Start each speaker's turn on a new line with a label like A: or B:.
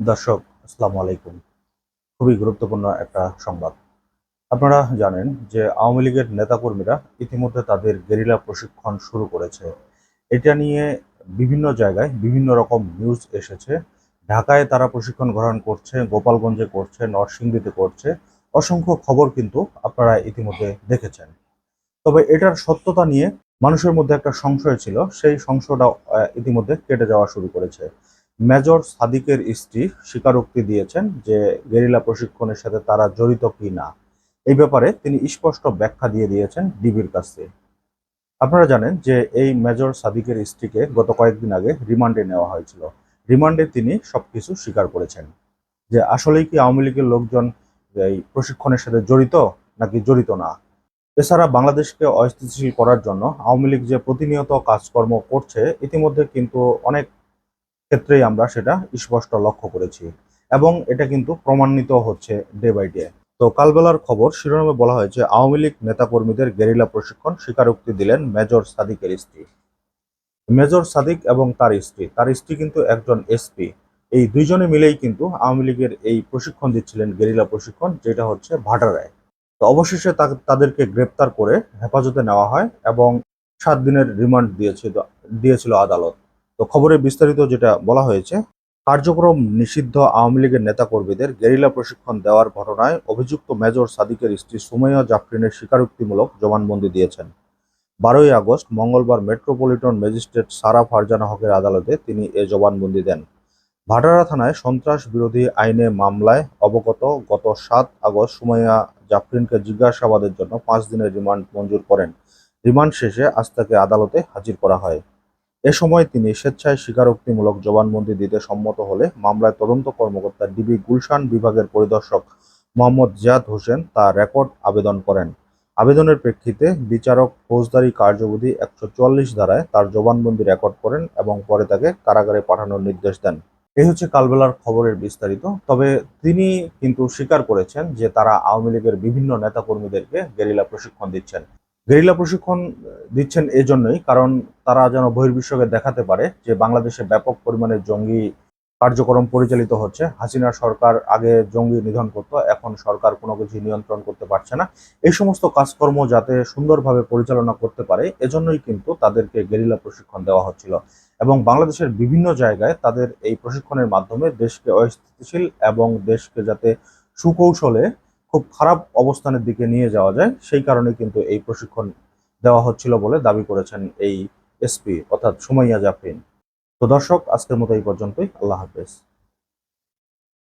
A: দর্শক, আসসালামু আলাইকুম। খুবই গুরুত্বপূর্ণ একটা সংবাদ। আপনারা জানেন যে আওয়ামী লীগের নেতাকর্মীরা ইতিমধ্যে তাদের গেরিলা প্রশিক্ষণ শুরু করেছে। এটা নিয়ে বিভিন্ন জায়গায় বিভিন্ন রকম নিউজ এসেছে। ঢাকায় তারা প্রশিক্ষণ গ্রহণ করছে, গোপালগঞ্জে করছে, নরসিংদীতে করছে। অসংখ্য খবর কিন্তু আপনারা ইতিমধ্যে দেখেছেন। তবে এটার সত্যতা নিয়ে মানুষের মধ্যে একটা সংশয় ছিল। সেই সংশয়টা ইতিমধ্যে কেটে যাওয়া শুরু করেছে। মেজর সাদিকের স্ত্রী স্বীকারোক্তি দিয়েছেন যে গেরিলা প্রশিক্ষণের সাথে তারা জড়িত কি না। এই ব্যাপারে তিনি স্পষ্ট ব্যাখ্যা দিয়ে দিয়েছেন ডিবির কাছে আপনারা জানেন যে এই মেজর সাদিকের স্ত্রীকে গত কয়েকদিন আগে রিমান্ডে নেওয়া হয়েছিল। রিমান্ডে তিনি সবকিছু স্বীকার করেছেন যে আসলেই কি আওয়ামী লীগের লোকজন এই প্রশিক্ষণের সাথে জড়িত নাকি জড়িত না? এছাড়া বাংলাদেশকে অস্থিতিশীল করার জন্য আওয়ামী লীগ যে প্রতিনিয়ত কাজকর্ম করছে, ইতিমধ্যে কিন্তু অনেক ক্ষেত্রেই আমরা সেটা স্পষ্ট লক্ষ্য করেছি এবং এটা কিন্তু প্রমাণিত হচ্ছে ডে বাই ডে তো কালবেলার খবর শিরোনামে বলা হয়েছে, আওয়ামী লীগ নেতাকর্মীদের গেরিলা প্রশিক্ষণ স্বীকারোক্তি দিলেন মেজর সাদিকের স্ত্রী। মেজর সাদিক এবং তার স্ত্রী তার স্ত্রী কিন্তু একজন এসপি। এই দুইজনে মিলেই কিন্তু আওয়ামী লীগের এই প্রশিক্ষণ দিচ্ছিলেন গেরিলা প্রশিক্ষণ, যেটা হচ্ছে ভাটারায় তো অবশেষে তাদেরকে গ্রেপ্তার করে হেফাজতে নেওয়া হয় এবং সাত দিনের রিমান্ড দিয়েছিল দিয়েছিল আদালত। তো খবরে বিস্তারিত যেটা বলা হয়েছে, কার্যক্রম নিষিদ্ধ আওয়ামী লীগের নেতাকর্মীদের গেরিলা প্রশিক্ষণ দেওয়ার ঘটনায় অভিযুক্ত মেজর সাদিকের স্ত্রী সুমাইয়া জাফরিনের স্বীকারোক্তিমূলক জবানবন্দি দিয়েছেন। বারোই আগস্ট মঙ্গলবার মেট্রোপলিটন ম্যাজিস্ট্রেট সারা ফারজানা হকের আদালতে তিনি এ জবানবন্দি দেন। ভাটারা থানায় সন্ত্রাস বিরোধী আইনে মামলায় অবগত গত সাত আগস্ট সুমাইয়া জাফরিনকে জিজ্ঞাসাবাদের জন্য পাঁচ দিনের রিমান্ড মঞ্জুর করেন। রিমান্ড শেষে আজ তাকে আদালতে হাজির করা হয়। এ সময় তিনি স্বেচ্ছায় স্বীকারোক্তিমূলক জবানবন্দি দিতে সম্মত হলে মামলায় তদন্ত কর্মকর্তা ডিবি গুলশান বিভাগের পরিদর্শক মোহাম্মদ জিয়াদ হোসেন তা রেকর্ড আবেদন করেন। আবেদনের প্রেক্ষিতে বিচারক ফৌজদারি কার্যবিধি একশো চুয়াল্লিশ ধারায় তার জবানবন্দি রেকর্ড করেন এবং পরে তাকে কারাগারে পাঠানোর নির্দেশ দেন। এই হচ্ছে কালবেলার খবরের বিস্তারিত। তবে তিনি কিন্তু স্বীকার করেছেন যে তারা আওয়ামী লীগের বিভিন্ন নেতাকর্মীদেরকে গেরিলা প্রশিক্ষণ দিচ্ছেন। গেরিলা প্রশিক্ষণ দিচ্ছেন এজন্যই, কারণ তারা যেন বহির্বিশ্বকে দেখাতে পারে যে বাংলাদেশে ব্যাপক পরিমাণে জঙ্গি কার্যক্রম পরিচালিত হচ্ছে। হাসিনা সরকার আগে জঙ্গি নিধন করত, এখন সরকার কোনো কিছু নিয়ন্ত্রণ করতে পারছে না। এই সমস্ত কাজকর্ম যাতে সুন্দরভাবে পরিচালনা করতে পারে, এজন্যই কিন্তু তাদেরকে গেরিলা প্রশিক্ষণ দেওয়া হচ্ছিল। এবং বাংলাদেশের বিভিন্ন জায়গায় তাদের এই প্রশিক্ষণের মাধ্যমে দেশকে অস্থিতিশীল এবং দেশকে যাতে সুকৌশলে খুব খারাপ অবস্থানের দিকে নিয়ে যাওয়া যায়, সেই কারণে কিন্তু এই প্রশিক্ষণ দেওয়া হচ্ছিল বলে দাবি করেছেন এই এসপি, অর্থাৎ সুমাইয়া জাফরিন। তো দর্শক, আজকের মতো এই পর্যন্তই। আল্লাহ হাফেজ।